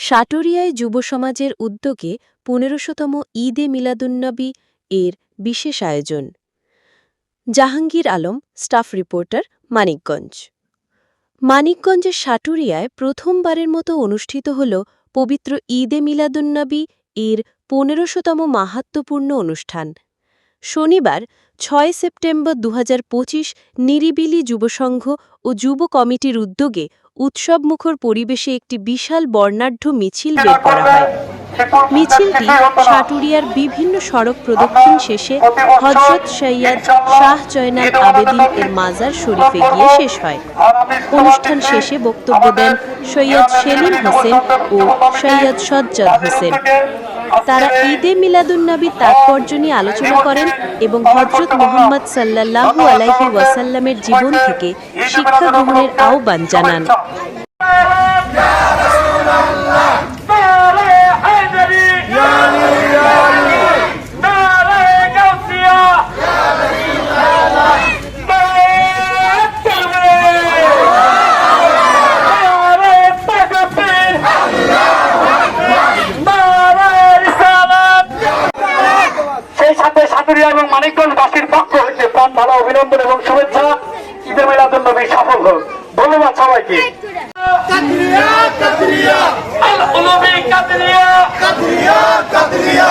সাটুরিয়ায় যুব সমাজের উদ্যোগে পনেরোশোতম ঈদে মিলাদুন্নবী এর বিশেষ আয়োজন। Jahangir Alam, staff reporter, Manikganj. মানিকগঞ্জের সাটুরিয়ায় প্রথমবারের মতো অনুষ্ঠিত হল পবিত্র ঈদে মিলাদুন্নবী এর পনেরোশোতম মাহাত্ম্যপূর্ণ অনুষ্ঠান। শনিবার, ছয় সেপ্টেম্বর দু হাজার পঁচিশ নিরিবিলি যুবসংঘ ও যুব কমিটির উদ্যোগে উৎসবমুখর পরিবেশে একটি বিশাল বর্ণাঢ্য মিছিল বের করা হয়। মিছিলটি সাটুরিয়ার বিভিন্ন সড়ক প্রদক্ষিণ শেষে হজরত সৈয়দ শাহ জয়নাল আবেদিন এর মাজার শরীফে গিয়ে শেষ হয়। অনুষ্ঠান শেষে বক্তব্য দেন সৈয়দ সেলিম হোসেন ও সৈয়দ সজ্জাদ হোসেন। তারা ঈদে মিলাদুন্নবীর তাৎপর্য নিয়ে আলোচনা করেন এবং হজরত মোহাম্মদ সাল্লাল্লাহু আলাইহি ওয়াসাল্লামের জীবন থেকে শিক্ষা গ্রহণের আহ্বান জানান। তেতুলিয়া এবং মানিকগঞ্জ বাসীর পক্ষ হইতে প্রাণ ভালো অভিনন্দন এবং শুভেচ্ছা। ঈদের মেলার জন্য বেশ সফল হোক। ধন্যবাদ সবাইকে। কাতরিয়া